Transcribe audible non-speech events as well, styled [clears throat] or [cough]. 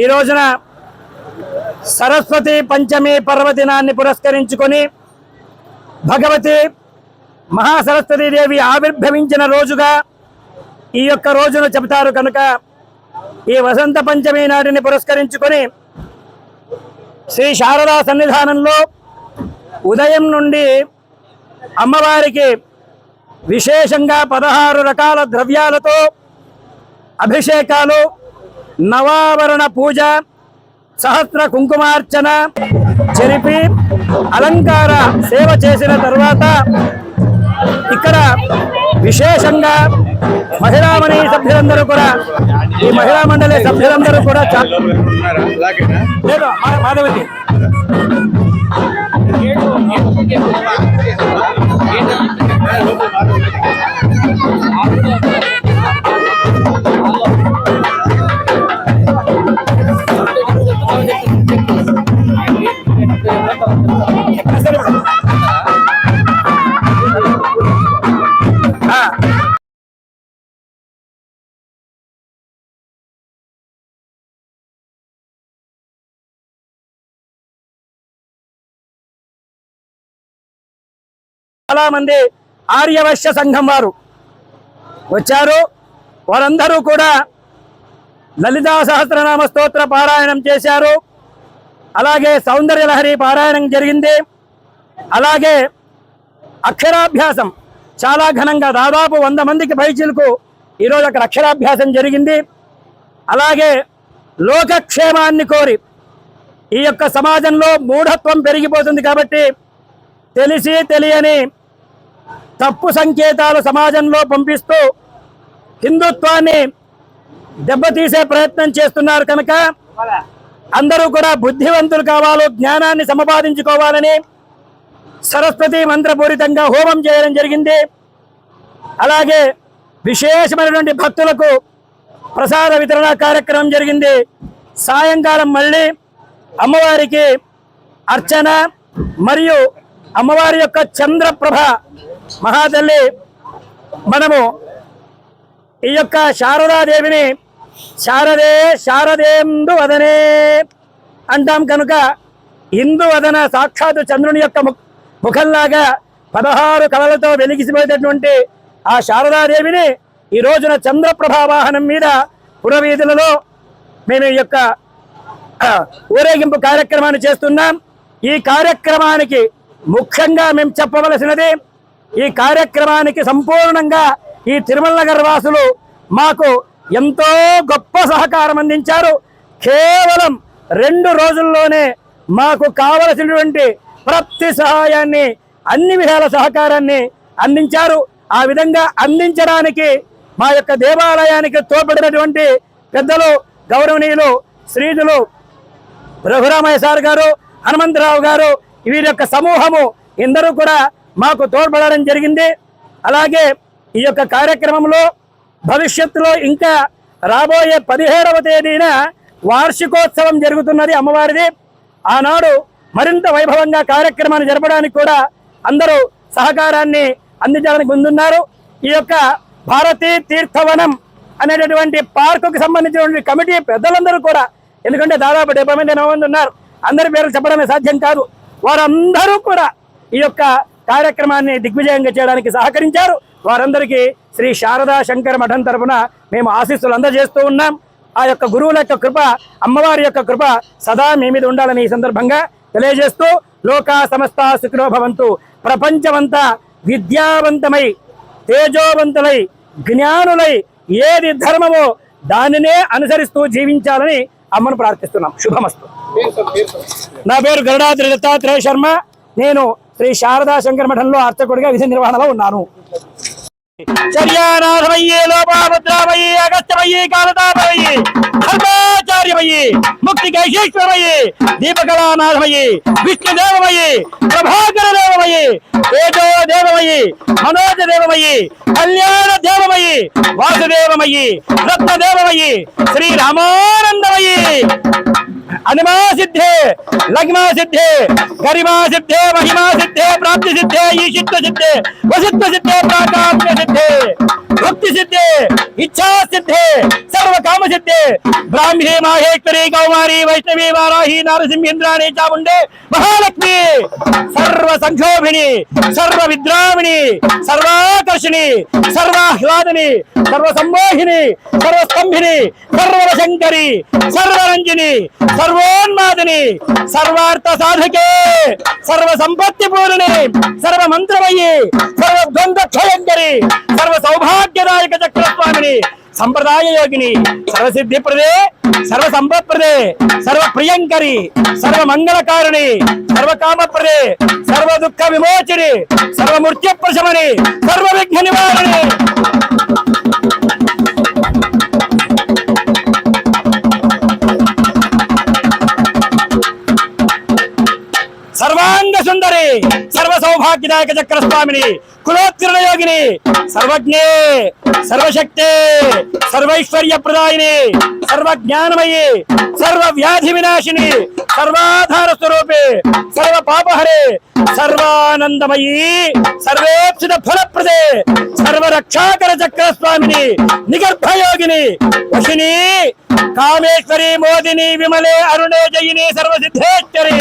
ఈ రోజున సరస్వతి పంచమి పర్వదినాన్ని పురస్కరించుకొని భగవతి మహాసరస్వతీదేవి ఆవిర్భవించిన రోజుగా ఈ యొక్క రోజును చెబుతారు కనుక ఈ వసంత పంచమి నాటిని పురస్కరించుకొని శ్రీ శారదా సన్నిధానంలో ఉదయం నుండి అమ్మవారికి విశేషంగా పదహారు రకాల ద్రవ్యాలతో అభిషేకాలు నవావరణ పూజ సహస్ర కుంకుమార్చన జరిపి అలంకార సేవ చేసిన తర్వాత ఇక్కడ విశేషంగా మహిళామణి సభ్యులందరూ కూడా ఈ మహిళా మండలి సభ్యులందరూ కూడా చా- లేదు మాధవతి. ఆ, చాలా మంది ఆర్యవశ్య సంఘం వారు వచ్చారు. వారందరూ కూడా లలితా సహస్రనామ స్తోత్ర పారాయణం చేశారు. అలాగే సౌందర్య లహరి పారాయణం జరిగింది. అలాగే అక్షరాభ్యాసం చాలా ఘనంగా దాదాపు వంద మందికి పైచీలకు ఈరోజు అక్కడ అక్షరాభ్యాసం జరిగింది. అలాగే లోకక్షేమాన్ని కోరి ఈ యొక్క సమాజంలో మూఢత్వం పెరిగిపోతుంది కాబట్టి తెలిసి తెలియని తప్పు సంకేతాలు సమాజంలో పంపిస్తూ హిందుత్వాన్ని దెబ్బతీసే ప్రయత్నం చేస్తున్నారు కనుక అందరూ కూడా బుద్ధివంతులు కావాలో జ్ఞానాన్ని సంపాదించుకోవాలని సరస్వతి మంత్రపూరితంగా హోమం చేయడం జరిగింది. అలాగే విశేషమైనటువంటి భక్తులకు ప్రసాద వితరణ కార్యక్రమం జరిగింది. సాయంకాలం మళ్ళీ అమ్మవారికి అర్చన మరియు అమ్మవారి యొక్క చంద్రప్రభ మహాతల్లి మనము ఈ యొక్క శారదాదేవిని శారదే శారదేందు వదనే అంటాం కనుక హిందూ వదన సాక్షాత్ చంద్రుని యొక్క ము- ముఖంలాగా పదహారు కళలతో వెలిగిసిపోయేటటువంటి ఆ శారదాదేవిని ఈ రోజున చంద్రప్రభా వాహనం మీద పురవీధులలో మేము ఈ యొక్క [clears throat] ఊరేగింపు కార్యక్రమాన్ని చేస్తున్నాం. ఈ కార్యక్రమానికి ముఖ్యంగా మేము చెప్పవలసినది ఈ కార్యక్రమానికి సంపూర్ణంగా ఈ తిరుమల నగర్ వాసులు మాకు ఎంతో గొప్ప సహకారం అందించారు. కేవలం రెండు రోజుల్లోనే మాకు కావలసినటువంటి ప్రతి సహాయాన్ని అన్ని విధాల సహకారాన్ని అందించారు. ఆ విధంగా అందించడానికి మా యొక్క దేవాలయానికి తోపడినటువంటి పెద్దలు గౌరవనీయులు శ్రీజులు రఘురామయ్య సార్ గారు హనుమంతరావు గారు వీరి యొక్క సమూహము ఇందరూ కూడా మాకు తోడ్పడడం జరిగింది. అలాగే ఈ యొక్క కార్యక్రమంలో భవిష్యత్తులో ఇంకా రాబోయే పదిహేడవ తేదీన వార్షికోత్సవం జరుగుతున్నది అమ్మవారిది. ఆనాడు మరింత వైభవంగా కార్యక్రమాన్ని జరపడానికి కూడా అందరూ సహకారాన్ని అందించడానికి ముందున్నారు. ఈ యొక్క భారతీ తీర్థవనం అనేటటువంటి పార్కుకి సంబంధించినటువంటి కమిటీ పెద్దలందరూ కూడా ఎందుకంటే దాదాపు డెబ్బై మంది మంది ఉన్నారు అందరి పేర్లు చెప్పడమే సాధ్యం కాదు. వారందరూ కూడా ఈ యొక్క కార్యక్రమాన్ని దిగ్విజయంగా చేయడానికి సహకరించారు. వారందరికీ శ్రీ శారదా శంకర మఠం తరపున మేము ఆశీస్సులు అందజేస్తూ ఉన్నాం. ఆ యొక్క గురువుల యొక్క కృప అమ్మవారి యొక్క కృప సదా మీ మీద ఉండాలని ఈ సందర్భంగా తెలియజేస్తూ లోకా సమస్త సుఖినో భవంతు. ప్రపంచమంతా విద్యావంతమై తేజోవంతులై జ్ఞానులై ఏది ధర్మమో దానినే అనుసరిస్తూ జీవించాలని అమ్మను ప్రార్థిస్తున్నాం. శుభమస్తు. నా పేరు గరుడాద్రి దత్తాత్రేయ శర్మ. నేను శ్రీ శారదా శంకర మఠంలో అర్చకుడిగా విధి నిర్వహణలో ఉన్నాను. చర్యానాథమయ్యే లోపాభద్రామయ్యే అగస్త్యమయ్యే కాలతాపమయ్యే ధర్మాచార్యమయ్యే ముక్తి కైశేశ్వరమయ్యే దీపకళానాథమయ్యే విష్ణుదేవమయ్యే ప్రభాకర దేవమయ్యే తేజో దేవమయ్యే మనోజ దేవమయ్యే కళ్యాణ దేవమయ్యే వాసుదేవమయ్యే अनिमा सिद्धे लग्मा सिद्धे गरिमा सिद्धे महिमा सिद्धे प्राप्ति सिद्धे ईशित्व सिद्धे वसित्व सिद्धे प्राकाम्य सिद्धे भक्ति सिद्धे इच्छा सिद्धे सर्व काम सिद्धे ब्राह्मी, माहेश्वरी, कौमारी, वैष्णवी, वाराही नारसिंह इंद्राणी चामुंडे, महालक्ष्मी सर्व संक्षोभिणी सर्व विद्रामिणी सर्वा సర్వాకర్షిణి సర్వాహ్లాదిని సర్వసంమోహిని సర్వస్తంభిని సర్వశంకరి సర్వరంజిని సర్వోన్మాదిని సర్వార్థ సాధకే సర్వ సంపత్తి పూరిణి సర్వ మంత్రమయ్యి సర్వ ద్వంద్వ క్షయంకరి సర్వ సౌభాగ్యదాయక చక్రస్వామిని సంప్రదాయ యోగిని సర్వసిద్ధి ప్రదే సర్వ సంపత్ప్రదే సర్వ ప్రియంకరి సర్వ మంగళకారిణి సర్వ కామప్రదే సర్వ దుఃఖ విమోచిని సర్వ మృత్యు ప్రశమని సర్వ విఘ్న నివారణి సర్వాంగ సుందరి సర్వ సౌభాగ్యదాయక చక్ర స్వామిని కులోత్తిరణ యోగిని సర్వజ్ఞే సర్వశక్తే సర్వైశ్వర్య ప్రదాయిని సర్వ జ్ఞానమయి సర్వ వ్యాధి వినాశిని సర్వాధార స్వరూపే సర్వ పాపహరే సర్వానందమయీ సర్వేప్సిత ఫలప్రదే సర్వ రక్షాకర చక్ర స్వామిని నిగర్భ యోగిని వశిని కామేశ్వరి మోదిని విమలే అరుణే జయిని సర్వసిద్ధేశ్వరి